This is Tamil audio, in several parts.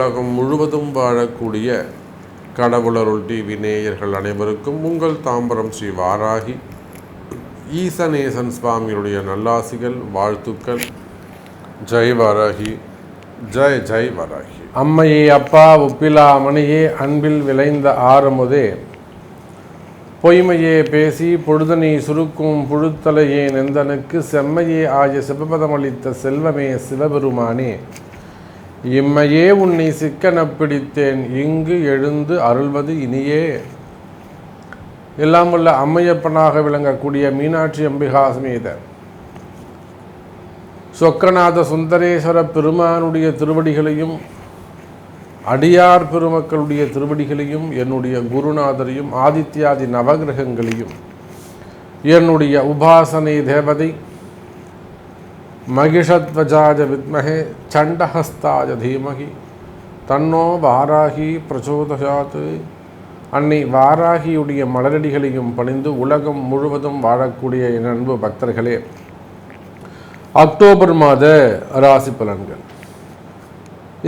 உலகம் முழுவதும் வாழக்கூடிய கடவுளருள் டிவி நேயர்கள் அனைவருக்கும் உங்கள் தாம்பரம் ஸ்ரீ வாராகி. ஈசநேசன் சுவாமியுடைய நல்லாசிகள் வாழ்த்துக்கள். ஜெய் வாராகி ஜெய் ஜெய் வாராகி. அம்மையே அப்பா ஒப்பிலா மணியே அன்பில் விளைந்த ஆரமுதே பொய்மையே பேசி பொழுதனை சுருக்கும் புழுத்தலையே நெந்தனுக்கு செம்மையே ஆகிய சிவபதமளித்த செல்வமே சிவபெருமானே. இம்மையே உன்னை சிக்கன பிடித்தேன் இங்கு எழுந்து அருள்வது இனியே. எல்லாம் உள்ள அம்மையப்பனாக விளங்கக்கூடிய மீனாட்சி அம்பிகா சமேத சொக்கநாத சுந்தரேஸ்வர பெருமானுடைய திருவடிகளையும் அடியார் பெருமக்களுடைய திருவடிகளையும் என்னுடைய குருநாதரையும் ஆதித்யாதி நவகிரகங்களையும் என்னுடைய உபாசனை தேவதை மகிஷத்வஜாஜ வித்மகே சண்டஹஸ்தாஜ தீமகி. தன்னோ வாராகி பிரச்சோதயாத் அன்னை வாராகியுடைய மலரடிகளையும் பணிந்து உலகம் முழுவதும் வாழக்கூடிய என் அன்பு பக்தர்களே அக்டோபர் மாத ராசி பலன்கள்.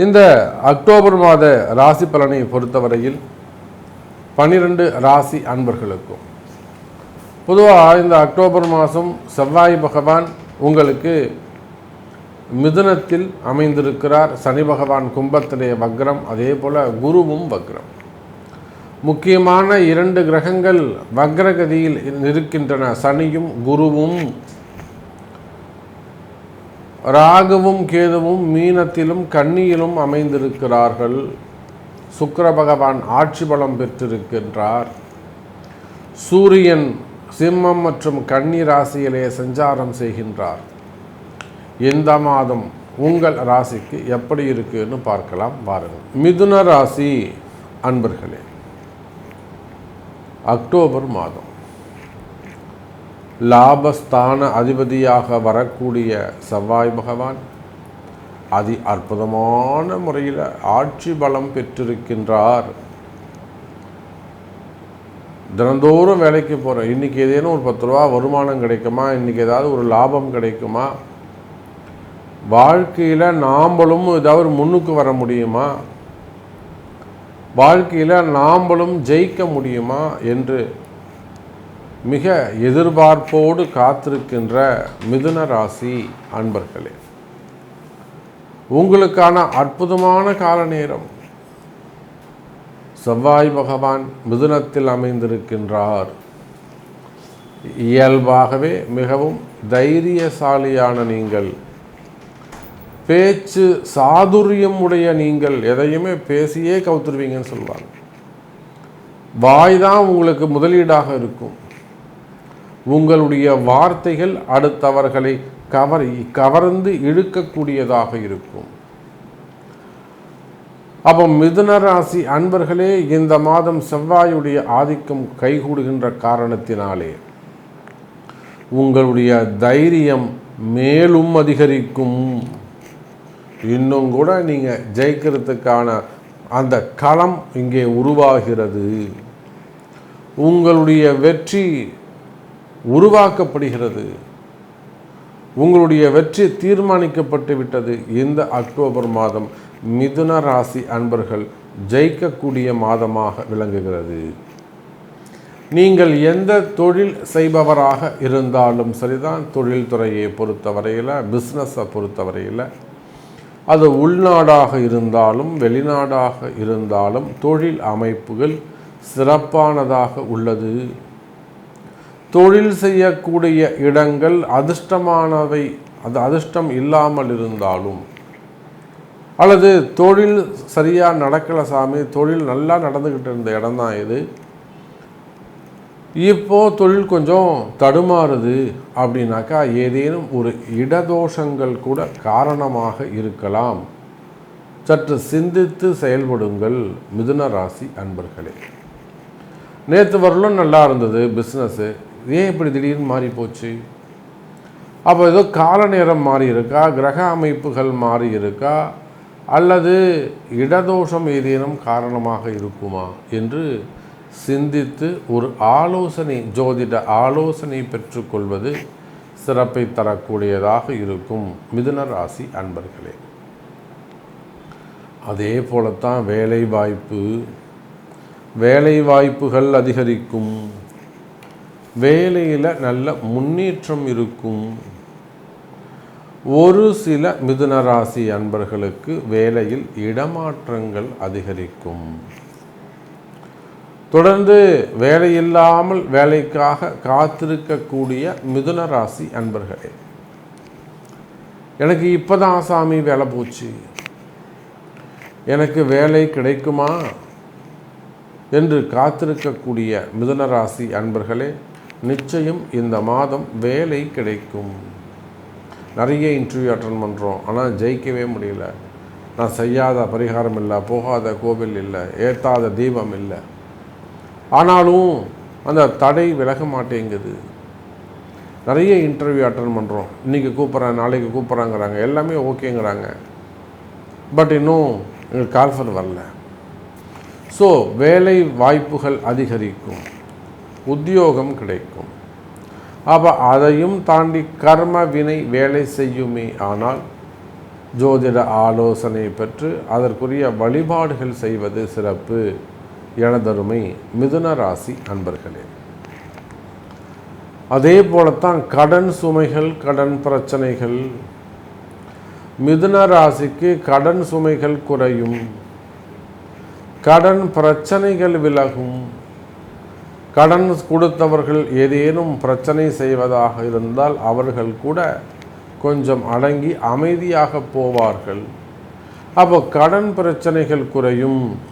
இந்த அக்டோபர் மாத ராசி பலனை பொறுத்தவரையில் பன்னிரண்டு ராசி அன்பர்களுக்கும் பொதுவாக இந்த அக்டோபர் மாதம் செவ்வாய் பகவான் உங்களுக்கு மிதுனத்தில் அமைந்திருக்கிறார் சனி பகவான் கும்பத்திலே வக்ரம் அதே போல் குருவும் வக்ரம். முக்கியமான இரண்டு கிரகங்கள் வக்ரகதியில் இருக்கின்றன சனியும் குருவும். ராகுவும் கேதுவும் மீனத்திலும் கன்னியிலும் அமைந்திருக்கிறார்கள். சுக்கர பகவான் ஆட்சி பலம் பெற்றிருக்கின்றார். சூரியன் சிம்மம் மற்றும் கன்னி ராசியிலே சஞ்சாரம் செய்கின்றார். இந்த மாதம் உங்கள் ராசிக்கு எப்படி இருக்குன்னு பார்க்கலாம் வாருங்கள். மிதுன ராசி அன்பர்களே அக்டோபர் மாதம். லாபஸ்தான அதிபதியாக வரக்கூடிய செவ்வாய் பகவான் அதி அற்புதமான முறையில் ஆட்சி பலம் பெற்றிருக்கின்றார். தினந்தோறும் வேலைக்கு போகிறேன் இன்றைக்கி ஏதேனும் ஒரு பத்து ரூபா வருமானம் கிடைக்குமா? இன்றைக்கி ஏதாவது ஒரு லாபம் கிடைக்குமா? வாழ்க்கையில் நாம்பளும் ஏதாவது முன்னுக்கு வர முடியுமா? வாழ்க்கையில் நாம்பளும் ஜெயிக்க முடியுமா? என்று மிக எதிர்பார்ப்போடு காத்திருக்கின்ற மிதுன ராசி அன்பர்களே உங்களுக்கான அற்புதமான கால நேரம். செவ்வாய் பகவான் மிதுனத்தில் அமைந்திருக்கின்றார். இயல்பாகவே மிகவும் தைரியசாலியான நீங்கள் பேச்சு சாதுரியம் உடைய நீங்கள் எதையுமே பேசியே கவுத்துருவீங்கன்னு சொல்லுவாங்க. வாய் தான் உங்களுக்கு முதலீடாக இருக்கும். உங்களுடைய வார்த்தைகள் அடுத்தவர்களை கவர் கவர்ந்து இழுக்கக்கூடியதாக இருக்கும். அப்போ மிதுன ராசி அன்பர்களே இந்த மாதம் செவ்வாயுடைய ஆதிக்கம் கைகூடுகின்ற காரணத்தினாலே உங்களுடைய தைரியம் மேலும் அதிகரிக்கும். இன்னும் கூட நீங்கள் ஜெயிக்கிறதுக்கான அந்த களம் இங்கே உருவாகிறது. உங்களுடைய வெற்றி உருவாக்கப்படுகிறது. உங்களுடைய வெற்றி தீர்மானிக்கப்பட்டு விட்டது இந்த அக்டோபர் மாதம். மிதுன ராசி அன்பர்கள் ஜெயிக்கக்கூடிய மாதமாக விளங்குகிறது. நீங்கள் எந்த தொழில் செய்பவராக இருந்தாலும் சரிதான் தொழில்துறையை பொறுத்தவரையில் பிஸ்னஸை பொறுத்தவரையில் அது உள்நாடாக இருந்தாலும் வெளிநாடாக இருந்தாலும் தொழில் அமைப்புகள் சிறப்பானதாக உள்ளது. தொழில் செய்யக்கூடிய இடங்கள் அதிர்ஷ்டமானவை அது அதிர்ஷ்டம் இல்லாமல் இருந்தாலும். அல்லது தொழில் சரியாக நடக்கலை சாமி தொழில் நல்லா நடந்துக்கிட்டு இருந்த இடம் தான் இது. இப்போது தொழில் கொஞ்சம் தடுமாறுது அப்படின்னாக்கா ஏதேனும் ஒரு இடதோஷங்கள் கூட காரணமாக இருக்கலாம். சற்று சிந்தித்து செயல்படுங்கள் மிதுன ராசி அன்பர்களே. நேற்று வரலும் நல்லா இருந்தது பிஸ்னஸ்ஸு ஏன் இப்படி திடீர்னு மாறி போச்சு? அப்போ ஏதோ கால நேரம் மாறி இருக்கா? கிரக அமைப்புகள் மாறி இருக்கா? அல்லது இடதோஷம் ஏதேனும் காரணமாக இருக்குமா? என்று சிந்தித்து ஒரு ஆலோசனை ஜோதிட ஆலோசனை பெற்றுக்கொள்வது சிறப்பை தரக்கூடியதாக இருக்கும். மிதுன ராசி அன்பர்களே அதே போலத்தான் வேலை வாய்ப்பு வேலை வாய்ப்புகள் அதிகரிக்கும். வேலையில் நல்ல முன்னேற்றம் இருக்கும். ஒரு சில மிதுன ராசி அன்பர்களுக்கு வேலையில் இடமாற்றங்கள் அதிகரிக்கும். தொடர்ந்து வேலையில்லாமல் வேலைக்காக காத்திருக்கக்கூடிய மிதுன ராசி அன்பர்களே எனக்கு இப்போதான் சாமி வேலை போச்சு. எனக்கு வேலை கிடைக்குமா என்று காத்திருக்கக்கூடிய மிதுன ராசி அன்பர்களே நிச்சயம் இந்த மாதம் வேலை கிடைக்கும். நிறைய இன்டர்வியூ அட்டன் பண்ணுறோம் ஆனால் ஜெயிக்கவே முடியல. நான் செய்யாத பரிகாரம் இல்லை போகாத கோவில் இல்லை ஏற்றாத தீபம் இல்லை. ஆனாலும் அந்த தடை விலக மாட்டேங்குது. நிறைய இன்டர்வியூ அட்டன் பண்ணுறோம் இன்றைக்கி கூப்பிட்றேன் நாளைக்கு கூப்பிட்றாங்கிறாங்க. எல்லாமே ஓகேங்கிறாங்க. பட் இன்னும் எங்களுக்கு கால்ஃபர் வரல. ஸோ வேலை வாய்ப்புகள் அதிகரிக்கும். உத்தியோகம் கிடைக்கும். அப்போ அதையும் தாண்டி கர்ம வினை வேலை செய்யுமே. ஆனால் ஜோதிட ஆலோசனை பெற்று அதற்குரிய வழிபாடுகள் செய்வது சிறப்பு. எனதருமை மிதுன ராசி அன்பர்களே. அதே போலத்தான் கடன் சுமைகள் கடன் பிரச்சனைகள். மிதுன ராசிக்கு கடன் சுமைகள் குறையும். கடன் பிரச்சனைகள் விலகும். கடன் கொடுத்தவர்கள் ஏதேனும் பிரச்சனை செய்வதாக இருந்தால் அவர்கள் கூட கொஞ்சம் அடங்கி அமைதியாக போவார்கள். அப்போ கடன் பிரச்சனைகள் குறையும்.